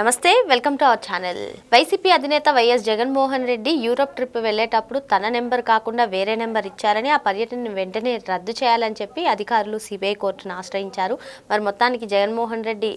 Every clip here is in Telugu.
నమస్తే welcome to our channel. YCP అధినేత YS Jaganmohan Reddy Europe trip వెళ్ళేటప్పుడు తన నెంబర్ కాకుండా వేరే నెంబర్ ఇచ్చారని ఆ పర్యటన వెంటనే రద్దు చేయాలని చెప్పి అధికారులు సిబిఐ కోర్టును ఆశ్రయించారు. మరి మొత్తానికి జగన్మోహన్ రెడ్డి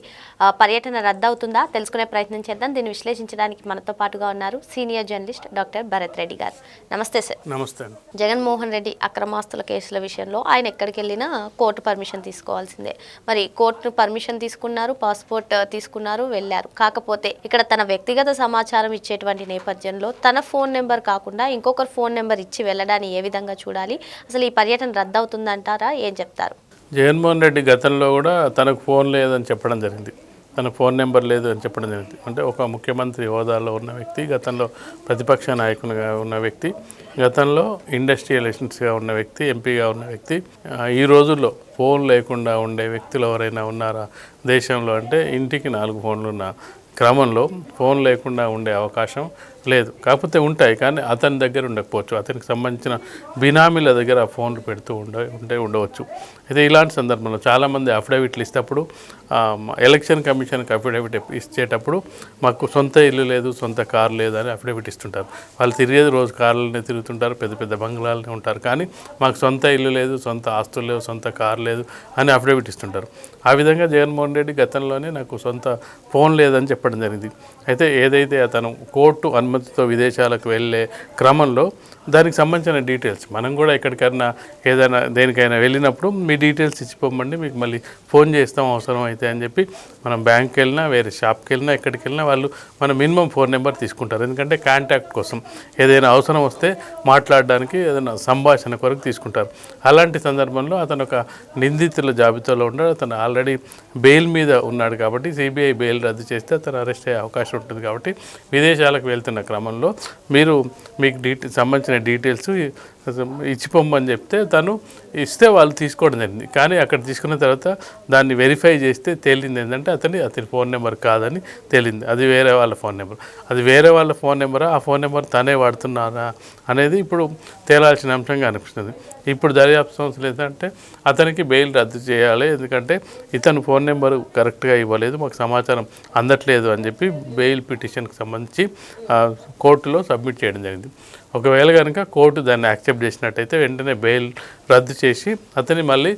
పర్యటన రద్దు అవుతుందా తెలుసుకునే ప్రయత్నం చేద్దాం. దీన్ని విశ్లేషించడానికి మనతో పాటుగా ఉన్నారు senior journalist doctor Bharat Reddy garu. నమస్తే సార్. నమస్తే జగన్మోహన్ రెడ్డి అక్రమాస్తుల కేసుల విషయంలో ఆయన ఎక్కడికి వెళ్ళినా కోర్టు పర్మిషన్ తీసుకోవాల్సిందే. మరి కోర్టు పర్మిషన్ తీసుకున్నారు పాస్పోర్ట్ తీసుకున్నారు వెళ్ళారు. కాకపోతే ఇక్కడ తన వ్యక్తిగత సమాచారం ఇచ్చేటువంటి నేపథ్యంలో తన ఫోన్ నెంబర్ కాకుండా ఇంకొకరు ఫోన్ నెంబర్ ఇచ్చి వెళ్ళడాన్ని ఏ విధంగా చూడాలి? అసలు ఈ పర్యటన రద్దు అవుతుందంటారా ఏం చెప్తారు? జగన్మోహన్ రెడ్డి గతంలో కూడా తనకు ఫోన్ లేదని చెప్పడం జరిగింది. తన ఫోన్ నెంబర్ లేదు అని చెప్పడం జరిగింది. అంటే ఒక ముఖ్యమంత్రి హోదాలో ఉన్న వ్యక్తి గతంలో ప్రతిపక్ష నాయకునిగా ఉన్న వ్యక్తి గతంలో ఇండస్ట్రియలిస్ట్గా ఉన్న వ్యక్తి ఎంపీగా ఉన్న వ్యక్తి ఈ రోజుల్లో ఫోన్ లేకుండా ఉండే వ్యక్తులు ఎవరైనా ఉన్నారా దేశంలో? అంటే ఇంటికి నాలుగు ఫోన్లు ఉన్న క్రమంలో ఫోన్ లేకుండా ఉండే అవకాశం లేదు. కాకపోతే ఉంటాయి కానీ అతని దగ్గర ఉండకపోవచ్చు. అతనికి సంబంధించిన బినామీల దగ్గర ఆ ఫోన్లు పెడుతూ ఉండ ఉంటే ఉండవచ్చు. అయితే ఇలాంటి సందర్భంలో చాలామంది అఫిడవిట్లు ఇస్తేప్పుడు ఎలక్షన్ కమిషన్కి అఫిడవిట్ ఇచ్చేటప్పుడు మాకు సొంత ఇల్లు లేదు సొంత కారు లేదు అని అఫిడవిట్ ఇస్తుంటారు. వాళ్ళు తిరిగేది రోజు కార్లనే తిరుగుతుంటారు పెద్ద పెద్ద బంగ్లాలనే ఉంటారు. కానీ మాకు సొంత ఇల్లు లేదు సొంత ఆస్తులు లేవు సొంత కారు లేదు అని అఫిడవిట్ ఇస్తుంటారు. ఆ విధంగా జగన్మోహన్ రెడ్డి గతంలోనే నాకు సొంత ఫోన్ లేదని చెప్పడం జరిగింది. అయితే ఏదైతే అతను కోర్టు అనుమతితో విదేశాలకు వెళ్ళే క్రమంలో దానికి సంబంధించిన డీటెయిల్స్ మనం కూడా ఎక్కడికైనా ఏదైనా దేనికైనా వెళ్ళినప్పుడు మీ డీటెయిల్స్ ఇచ్చిపోమండి మీకు మళ్ళీ ఫోన్ చేస్తాం అవసరం అయితే అని చెప్పి మనం బ్యాంక్కి వెళ్ళినా వేరే షాప్కి వెళ్ళినా ఎక్కడికి వెళ్ళినా వాళ్ళు మన మినిమం ఫోన్ నెంబర్ తీసుకుంటారు. ఎందుకంటే కాంటాక్ట్ కోసం ఏదైనా అవసరం వస్తే మాట్లాడడానికి ఏదైనా సంభాషణ కొరకు తీసుకుంటారు. అలాంటి సందర్భంలో అతను ఒక నిందితుల జాబితాలో ఉన్నాడు. అతను ఆల్రెడీ బెయిల్ మీద ఉన్నాడు కాబట్టి సిబిఐ బెయిల్ రద్దు చేస్తే అతను అరెస్ట్ అయ్యే అవకాశం ఉంటుంది కాబట్టి విదేశాలకు వెళ్తున్న క్రమంలో మీరు మీకు డీటెయిల్ సంబంధించిన డీటెయిల్స్ ఇచ్చిపోమ్మని చెప్తే తను ఇస్తే వాళ్ళు తీసుకోవడం జరిగింది. కానీ అక్కడ తీసుకున్న తర్వాత దాన్ని వెరిఫై చేస్తే తేలింది ఏంటంటే అతని అతని ఫోన్ నెంబర్ కాదని తేలింది. అది వేరే వాళ్ళ ఫోన్ నెంబర్. అది వేరే వాళ్ళ ఫోన్ నెంబరా? ఆ ఫోన్ నెంబర్ తనే వాడుతున్నారా? అనేది ఇప్పుడు తేలాల్సిన అంశంగా అనిపిస్తుంది. ఇప్పుడు దర్యాప్తు సంస్థలు ఏంటంటే అతనికి బెయిల్ రద్దు చేయాలి. ఎందుకంటే ఇతను ఫోన్ నెంబర్ కరెక్ట్గా ఇవ్వలేదు మాకు సమాచారం అందట్లేదు అని చెప్పి బెయిల్ పిటిషన్కి సంబంధించి కోర్టులో సబ్మిట్ చేయడం జరిగింది. ఒకవేళ కనుక కోర్టు దాన్ని యాక్సెప్ట్ చేసినట్టయితే వెంటనే బెయిల్ రద్దు చేసి అతని మళ్ళీ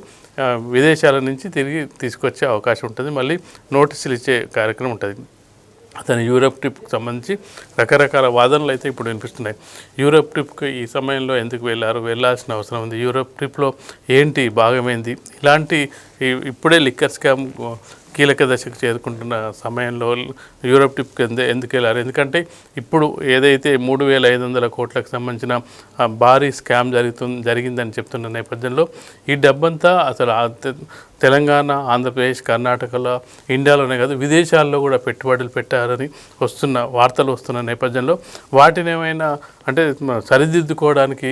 విదేశాల నుంచి తిరిగి తీసుకొచ్చే అవకాశం ఉంటుంది. మళ్ళీ నోటీసులు ఇచ్చే కార్యక్రమం ఉంటుంది. అతని యూరప్ ట్రిప్కి సంబంధించి రకరకాల వాదనలు అయితే ఇప్పుడు వినిపిస్తున్నాయి. యూరప్ ట్రిప్కి ఈ సమయంలో ఎందుకు వెళ్ళారు? వెళ్ళాల్సిన అవసరం ఉంది. యూరప్ ట్రిప్లో ఏంటి? భాగమైంది ఇలాంటి ఇప్పుడే లిక్కర్ స్కామ్ కీలక దశకు చేరుకుంటున్న సమయంలో యూరప్ టిప్ ఎందు ఎందుకు వెళ్ళారు? ఎందుకంటే ఇప్పుడు ఏదైతే మూడు వేల ఐదు వందల కోట్లకు సంబంధించిన భారీ స్కామ్ జరుగుతుంది జరిగిందని చెప్తున్న నేపథ్యంలో ఈ డబ్బంతా అసలు తెలంగాణ ఆంధ్రప్రదేశ్ కర్ణాటకలో ఇండియాలోనే కాదు విదేశాల్లో కూడా పెట్టుబడులు పెట్టారని వస్తున్న వార్తలు వస్తున్న నేపథ్యంలో వాటిని ఏమైనా అంటే సరిదిద్దుకోవడానికి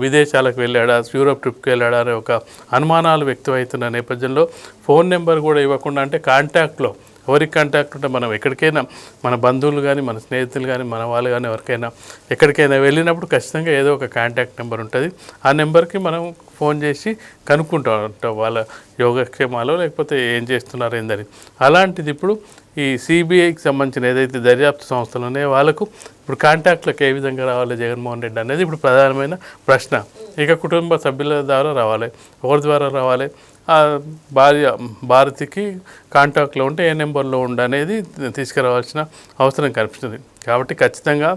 విదేశాలకు వెళ్ళాడా యూరోప్ ట్రిప్కి వెళ్ళాడా అనే ఒక అనుమానాలు వ్యక్తమవుతున్న నేపథ్యంలో ఫోన్ నెంబర్ కూడా ఇవ్వకుండా అంటే కాంటాక్ట్లో ఎవరికి కాంటాక్ట్ ఉంటే మనం ఎక్కడికైనా మన బంధువులు కానీ మన స్నేహితులు కానీ మన వాళ్ళు కానీ ఎవరికైనా ఎక్కడికైనా వెళ్ళినప్పుడు ఖచ్చితంగా ఏదో ఒక కాంటాక్ట్ నెంబర్ ఉంటుంది. ఆ నెంబర్కి మనం ఫోన్ చేసి కనుక్కుంటూ ఉంటాం వాళ్ళ యోగక్షేమాలు లేకపోతే ఏం చేస్తున్నారు ఏందని. అలాంటిది ఇప్పుడు ఈ సిబిఐకి సంబంధించిన ఏదైతే దర్యాప్తు సంస్థలు ఉన్నాయో వాళ్ళకు ఇప్పుడు కాంటాక్ట్లకు ఏ విధంగా రావాలి జగన్మోహన్ రెడ్డి అనేది ఇప్పుడు ప్రధానమైన ప్రశ్న. ఇక కుటుంబ సభ్యుల ద్వారా రావాలి. ఎవరి ద్వారా రావాలి? భార్య భారతికి కాంటాక్ట్లో ఉంటే ఏ నెంబర్లో ఉండనేది తీసుకురావాల్సిన అవసరం కనిపిస్తుంది. కాబట్టి ఖచ్చితంగా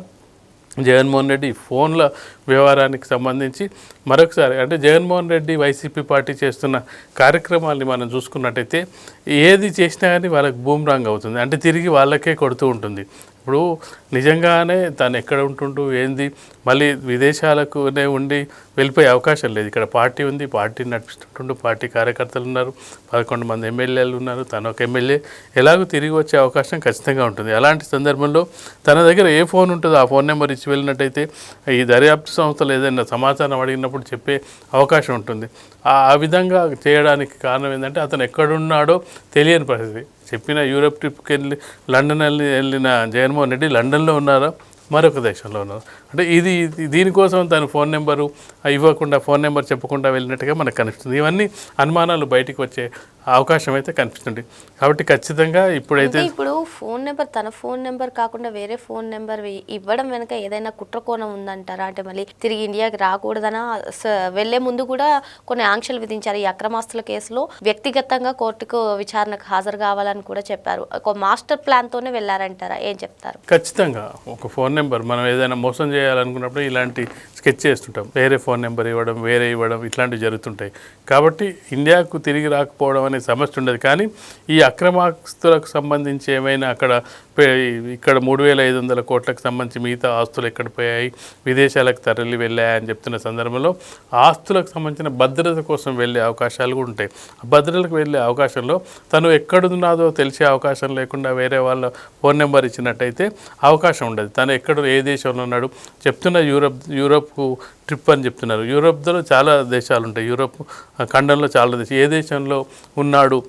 జగన్మోహన్ రెడ్డి ఫోన్ల వ్యవహారానికి సంబంధించి మరొకసారి అంటే జగన్మోహన్ రెడ్డి వైసీపీ పార్టీ చేస్తున్న కార్యక్రమాల్ని మనం చూసుకున్నట్టయితే ఏది చేసినా కానీ వాళ్ళకి బూమ్రాంగ్ అవుతుంది. అంటే తిరిగి వాళ్ళకే కొడుతూ ఉంటుంది. ఇప్పుడు నిజంగానే తను ఎక్కడ ఉంటుండు ఏంది? మళ్ళీ విదేశాలకునే ఉండి వెళ్ళిపోయే అవకాశం లేదు. ఇక్కడ పార్టీ ఉంది పార్టీ నడిపిస్తుంటుండు పార్టీ కార్యకర్తలు ఉన్నారు పదకొండు మంది ఎమ్మెల్యేలు ఉన్నారు తను ఒక ఎమ్మెల్యే. ఎలాగో తిరిగి వచ్చే అవకాశం ఖచ్చితంగా ఉంటుంది. అలాంటి సందర్భంలో తన దగ్గర ఏ ఫోన్ ఉంటుందో ఆ ఫోన్ నెంబర్ ఇచ్చి వెళ్ళినట్టయితే ఈ దర్యాప్తు సంస్థలు ఏదైనా సమాచారం అడిగినప్పుడు చెప్పే అవకాశం ఉంటుంది. ఆ ఆ విధంగా చేయడానికి కారణం ఏంటంటే అతను ఎక్కడున్నాడో తెలియని పరిస్థితి. చెప్పిన యూరోప్ ట్రిప్కి వెళ్ళి లండన్ వెళ్ళి వెళ్ళిన జగన్మోహన్ రెడ్డి లండన్లో ఉన్నారా? మరొక దేశంలో ఉన్నారు? అంటే ఇది దీనికోసం తన ఫోన్ నెంబరు ఇవ్వకుండా ఫోన్ నెంబర్ చెప్పకుండా వెళ్ళినట్టుగా మనకు కనిపిస్తుంది. ఇవన్నీ అనుమానాలు బయటికి వచ్చే అవకాశం అయితే కనిపిస్తుంది. కాబట్టి ఖచ్చితంగా ఇప్పుడైతే ఇప్పుడు ఫోన్ నెంబర్ తన ఫోన్ నెంబర్ కాకుండా వేరే ఫోన్ నెంబర్ ఇవ్వడం వెనక ఏదైనా కుట్రకోణం ఉందంటారా? అంటే మళ్ళీ తిరిగి ఇండియాకి రాకూడదనా? వెళ్ళే ముందు కూడా కొన్ని ఆంక్షలు విధించారు. ఈ అక్రమాస్తుల కేసులో వ్యక్తిగతంగా కోర్టుకు విచారణకు హాజరు కావాలని కూడా చెప్పారు. ఒక మాస్టర్ ప్లాన్ తోనే వెళ్ళారంటారా? ఏం చెప్తారు? ఖచ్చితంగా. ఒక ఫోన్ నెంబర్ మనం ఏదైనా మోసం చేయాలనుకున్నప్పుడు ఇలాంటి స్కెచ్ చేస్తుంటాం. వేరే ఫోన్ నెంబర్ ఇవ్వడం వేరే ఇవ్వడం ఇట్లాంటివి జరుగుతుంటాయి. కాబట్టి ఇండియాకు తిరిగి రాకపోవడం అనే సమస్య ఉండదు. కానీ ఈ అక్రమాస్తులకు సంబంధించి ఏమైనా అక్కడ ఇక్కడ మూడు వేల ఐదు వందల కోట్లకు సంబంధించి మిగతా ఆస్తులు ఎక్కడ పోయాయి? విదేశాలకు తరలి వెళ్ళాయని చెప్తున్న సందర్భంలో ఆస్తులకు సంబంధించిన భద్రత కోసం వెళ్ళే అవకాశాలు కూడా ఉంటాయి. భద్రతకు వెళ్ళే అవకాశంలో తను ఎక్కడున్నాదో తెలిసే అవకాశం లేకుండా వేరే వాళ్ళ ఫోన్ నెంబర్ ఇచ్చినట్టయితే అవకాశం ఉండదు. తను ఎక్కడ ఏ దేశంలో ఉన్నాడు? చెప్తున్న యూరప్ యూరప్కు ట్రిప్ అని చెప్తున్నారు. యూరప్లో చాలా దేశాలు ఉంటాయి. యూరప్ ఖండంలో చాలా దేశం ఏ దేశంలో ఉన్నాడు?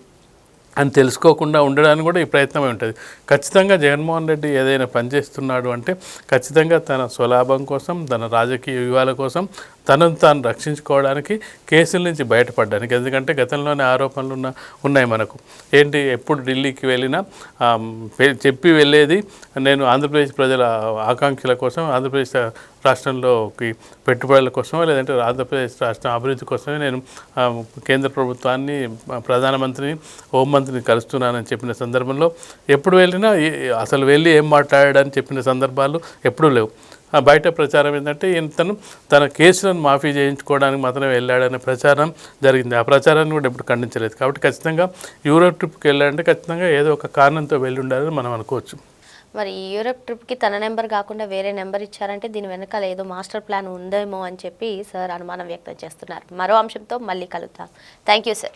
అని తెలుసుకోకుండా ఉండడానికి కూడా ఈ ప్రయత్నమే ఉంటుంది. ఖచ్చితంగా జగన్మోహన్ రెడ్డి ఏదైనా పనిచేస్తున్నాడు అంటే ఖచ్చితంగా తన స్వలాభం కోసం తన రాజకీయ వ్యూహాల కోసం తనను తాను రక్షించుకోవడానికి కేసుల నుంచి బయటపడడానికి. ఎందుకంటే గతంలోనే ఆరోపణలు ఉన్న ఉన్నాయి మనకు. ఏంటి ఎప్పుడు ఢిల్లీకి వెళ్ళినా చెప్పి వెళ్ళేది నేను ఆంధ్రప్రదేశ్ ప్రజల ఆకాంక్షల కోసం ఆంధ్రప్రదేశ్ రాష్ట్రంలోకి పెట్టుబడుల కోసం లేదంటే ఆంధ్రప్రదేశ్ రాష్ట్రం అభివృద్ధి కోసమే నేను కేంద్ర ప్రభుత్వాన్ని ప్రధానమంత్రిని హోంమంత్రిని కలుస్తున్నానని చెప్పిన సందర్భంలో ఎప్పుడు వెళ్ళినా ఏ- అసలు వెళ్ళి ఏం మాట్లాడాడని చెప్పిన సందర్భాలు ఎప్పుడూ లేవు. బయట ప్రచారం ఏంటంటే ఇంతను తన కేసులను మాఫీ చేయించుకోవడానికి మాత్రమే వెళ్ళాడనే ప్రచారం జరిగింది. ఆ ప్రచారాన్ని కూడా ఎప్పుడు ఖండించలేదు. కాబట్టి ఖచ్చితంగా యూరోప్ ట్రిప్కి వెళ్ళాలంటే ఖచ్చితంగా ఏదో ఒక కారణంతో వెళ్ళి ఉండాలని మనం అనుకోవచ్చు. మరి యూరప్ ట్రిప్కి తన నెంబర్ కాకుండా వేరే నెంబర్ ఇచ్చారంటే దీని వెనకాల ఏదో మాస్టర్ ప్లాన్ ఉందేమో అని చెప్పి సార్ అనుమానం వ్యక్తం చేస్తున్నారు. మరో అంశంతో మళ్ళీ కలుద్దాం. Thank you sir.